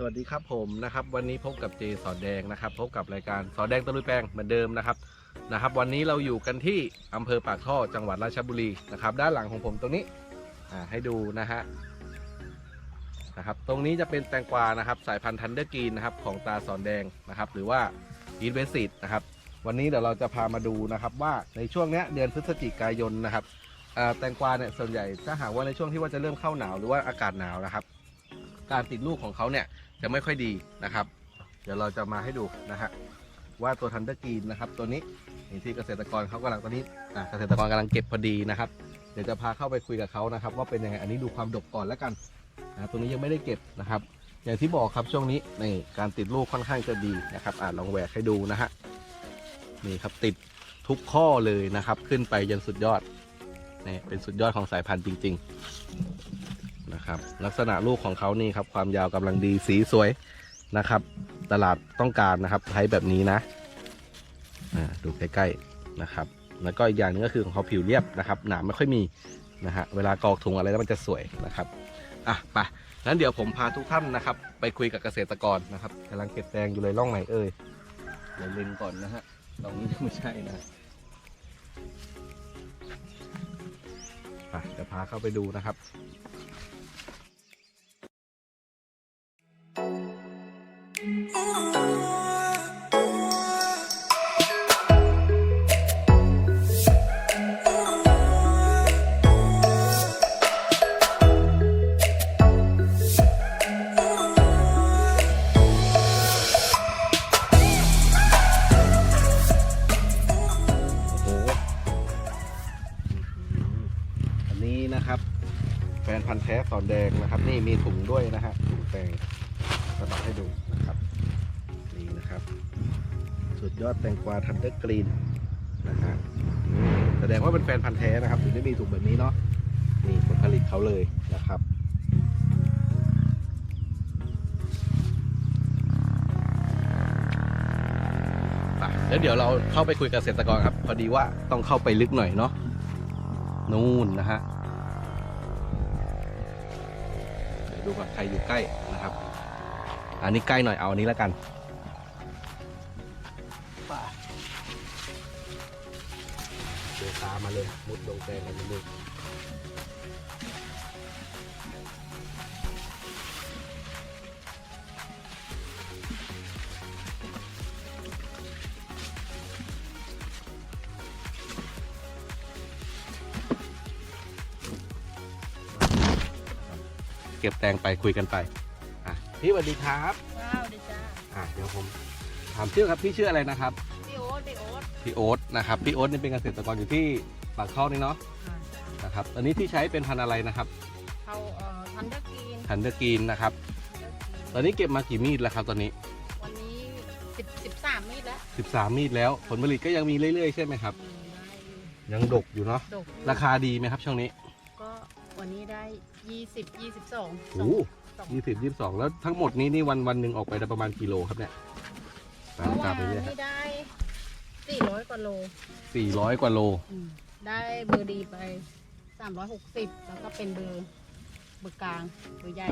สวัสดีครับผมนะครับ วันนี้พบกับเจสอนแดงนะครับ พบกับรายการสอนแดงตะลุยแปลงเหมือนเดิมนะครับนะครับ วันนี้เราอยู่กันที่อำเภอปากท่อจังหวัดราชบุรีนะครับ ด้านหลังของผมตรงนี้อ่าให้ดูนะฮะนะครับ ตรงนี้จะเป็นแตงกวานะครับ สายพันธุ์ทันเดอร์กรีนนะครับของตาสอนแดงนะครับ หรือว่าอีทเวสิตนะครับ วันนี้เดี๋ยวเราจะพามาดูนะครับ ว่าในช่วงเนี้ยเดือนพฤศจิกายนนะครับแตงกวาเนี่ยส่วนใหญ่ถ้าหากว่าในช่วงที่ว่าจะเริ่มเข้าหนาวหรือว่าอากาศหนาวนะครับ การติดลูกของเขาเนี่ย จะไม่ค่อยดีนะครับ เดี๋ยวเราจะมาให้ดูนะฮะว่าตัวทันเดอร์กรีนนะครับ ตัวนี้นี่ที่เกษตรกรเขากำลังตอนนี้อ่าเกษตรกรกำลังเก็บพอดีนะครับ เดี๋ยวจะพาเข้าไปคุยกับเขานะครับ ว่าเป็นยังไงอันนี้ดูความดกก่อนแล้วกันนะตรงนี้ยังไม่ได้เก็บนะครับ อย่างที่บอกครับช่วงนี้นี่การติดลูกค่อนข้างจะดีนะครับอ่าลองแหวกให้ดูนะฮะนี่ครับติดทุกข้อเลยนะครับ ขึ้นไปยันสุดยอดนี่เป็นสุดยอดของสายพันธุ์จริง ๆ นะครับ ลักษณะลูกของเขานี่ครับ ความยาวกำลังดีสีสวยนะครับ ตลาดต้องการนะครับใช้แบบนี้นะดูใกล้ๆนะครับ แล้วก็อีกอย่างหนึงก็คือของเขาผิวเรียบนะครับหนามไม่ค่อยมีนะฮะเวลากรอกถุงอะไรแล้วมันจะสวยนะครับอะไปงั้นเดี๋ยวผมพาทุกท่านนะครับ ไปคุยกับเกษตรกรนะครับกำลังเก็บแตงอยู่เลยร่องไหนเอ่ยเดี๋ยวเล็งก่อนนะฮะตรงนี้ไม่ใช่นะไปเดี๋ยวพาเข้าไปดูนะครับ นนี้นะครับ แฟนพันธ์แท้สอนแดงนะครับ นี่มีถุงด้วยนะฮะถุงแตง สะบัดให้ดูนะครับนี่นะครับ สุดยอดแตงกวาทันเดอร์กรีนนะฮะแสดงว่าเป็นแฟนพันธุ์แท้นะครับ ถึงได้มีถุงแบบนี้เนาะนี่ผลผลิตเขาเลยนะครับแล้วเดี๋ยวเราเข้าไปคุยกับเกษตรกรครับ พอดีว่าต้องเข้าไปลึกหน่อยเนาะนู่นนะฮะเดี๋ยวดูก่อนใครอยู่ใกล้นะครับ อันนี้ใกล้หน่อยเอาอันนี้แล้วกันไปเดินตามมาเลยมุดลงแตงกันเลยเก็บแตงไปคุยกันไปอะ พี่สวัสดีครับว้าวดีจ้าอะเดี๋ยวผมถามชื่อครับพี่ชื่ออะไรนะครับ พี่โอ๊ตพี่โอ๊ตพี่โอ๊ตนะครับพี่โอ๊ตนี่เป็นเกษตรกรอยู่ที่ปากท่อนี่เนาะอ่านะครับตอนนี้ที่ใช้เป็นพันธุ์อะไรนะครับเขาเอ่อทันเดอร์กรีนทันเดอร์กรีนนะครับตอนนี้เก็บมากี่มีดแล้วครับตอนนี้ วันนี้สิบสิบสามมีดแล้ว13 มีดแล้วผลผลิตก็ยังมีเรื่อยๆใช่ไหมครับ อืมได้อยู่ยังดกอยู่เนาะดกราคาดีไหมครับช่วงนี้ก็ วันนี้ได้ยี่สิบยี่สิบสองโอ้ยี่สิบยี่สิบสองแล้วทั้งหมดนี้นี่วันวันหนึ่งออกไปได้ประมาณกิโลครับเนี่ยตามเมื่อตามวานไปเรื่อยครันี่ได้สี่ร้อยกว่าโลบ400กว่าโลอืมได้เบอร์ดีไปสามร้อยหกสิบแล้วก็เป็นเบอร์เบอร์กลางเบอร์ใหญ่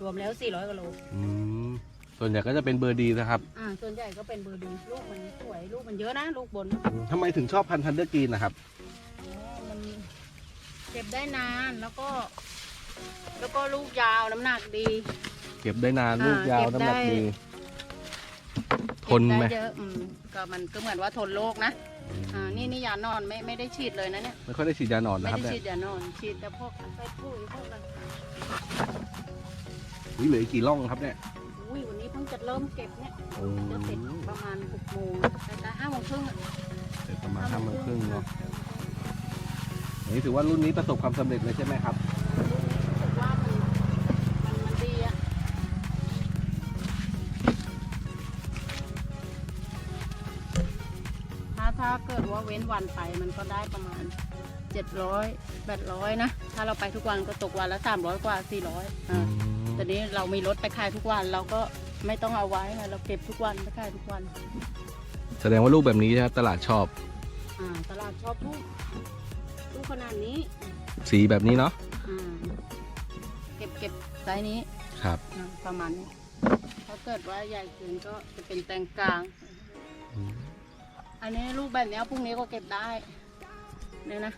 รวมแล้วสี่ร้อยกว่าโลอืมส่วนใหญ่ก็จะเป็นเบอร์ดีนะครับ อ่า ส่วนใหญ่ก็เป็นเบอร์ดี ลูกมันสวย ลูกมันเยอะนะ ลูกบนทำไมถึงชอบพันธุ์ทันเดอร์กรีนนะครับอ๋อมัน เก็บได้นานแล้วก็ แล้วก็ลูกยาวน้ำหนักดี เก็บได้นานอ่าลูกยาวเก็บน้ำหนักได้ ดี ทนไหมเก็บด้เยอะอืมก็มันก็เหมือนว่าทนโรคนะอ่านี่นี่ยานอนไม่ไม่ได้ฉีดเลยนะเนี่ยไม่ค่อยได้ฉีดยาหนอนไม่นะครับได้เนี่ยฉีดยานอนฉีดแต่พวกใส่ปุ๋ยพวกอะไรอุ๊ยเหลืออีกกี่ร่องครับเนี่ยอุ้ยวันนี้เพิ่งจะเริ่มเก็บเนี่ยโอ้จะเสร็จประมาณหกโมงแต่ห้าโมงครึ่งอะ เสร็จประมาณห้าโมงครึ่งเนาะอั นนี้ถือว่ารุ่นนี้ประสบความสำเร็จเลยใช่ไหมครับ รู้สึกว่ามันมันมันดีอะถ้าถ้าเกิดว่าเว้นวันไปมันก็ได้ประมาณเจ็ดร้อยแปดร้อยนะ ถ้าเราไปทุกวันก็ตกวันละสามร้อยกว่าสี่ร้อยอ่าตอนนี้เรามีรถไปขายทุกวันเราก็ไม่ต้องเอาไว้ไงเราเก็บทุกวันไปขายทุกวันแสดงว่าลูกแบบนี้นะครับตลาดชอบ อ่าตลาดชอบลูกลูก ขนาดนี้สีแบบนี้เนาะอ่าเก็บเก็บไซส์นี้ครับ อ่าประมาณนี้ถ้าเกิดว่าใหญ่เกินก็จะเป็นแตงกลาง อันนี้ลูกแบบเนี้ยพรุ่งนี้ก็เก็บได้เนี่ยนะ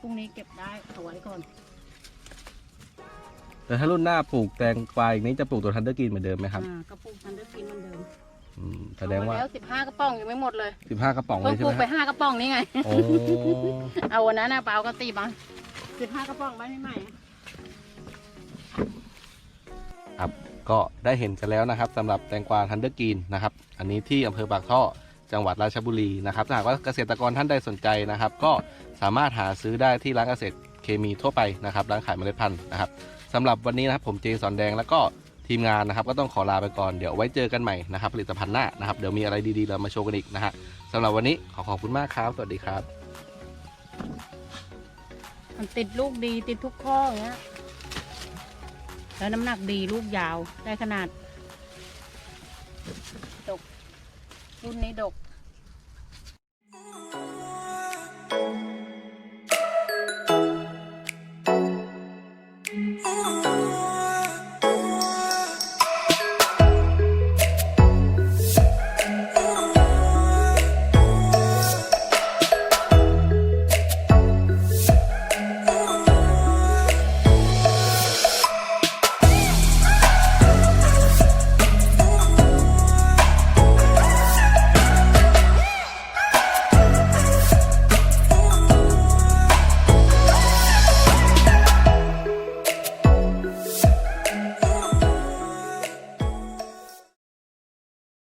พรุ่งนี้เก็บได้เอาไว้ก่อน แต่ถ้ารุ่นหน้าปลูกแตงกวาอีกนี้จะปลูกตัวทันเดอร์กรีนเหมือนเดิมไหมครับ อ่ากระปุกทันเดอร์กินเหมันเดิม อืมแสดงว่าเอแล้วสิบห้ากระป๋องยังไม่หมดเลย15กระป๋องเลเพิ่งยใช่ปลูไหมกไปฮะห้ากระป๋องนี่ไง โอ้เอาวันนั้นนะเปล่าก็ตีมาสิบห้ากระป๋องไว้ไม่ใหม่ครับก็ได้เห็นกันแล้วนะครับสำหรับแตงกวาทันเดอร์กรีนนะครับ อันนี้ที่อำเภอปากท่อจังหวัดราชบุรีนะครับถ้าหากว่าเกษตรกรท่านใดสนใจนะครับ ก็สามารถหาซื้อได้ที่ร้านเกษตรเคมีทั่วไปนะครับร้านขายเมล็ดพันธุ์นะครับสำหรับวันนี้นะครับผมเจสอนแดงแล้วก็ ทีมงานนะครับ ก็ต้องขอลาไปก่อนเดี๋ยวไว้เจอกันใหม่นะครับ ผลิตภัณฑ์หน้านะครับเดี๋ยวมีอะไรดีๆเรามาโชว์กันอีกนะฮะสำหรับวันนี้ขอขอบคุณมากครับ สวัสดีครับ มันติดลูกดีติดทุกข้ออย่างเงี้ยแล้วน้ำหนักดีลูกยาวได้ขนาด ดกรุ่นนี้ดก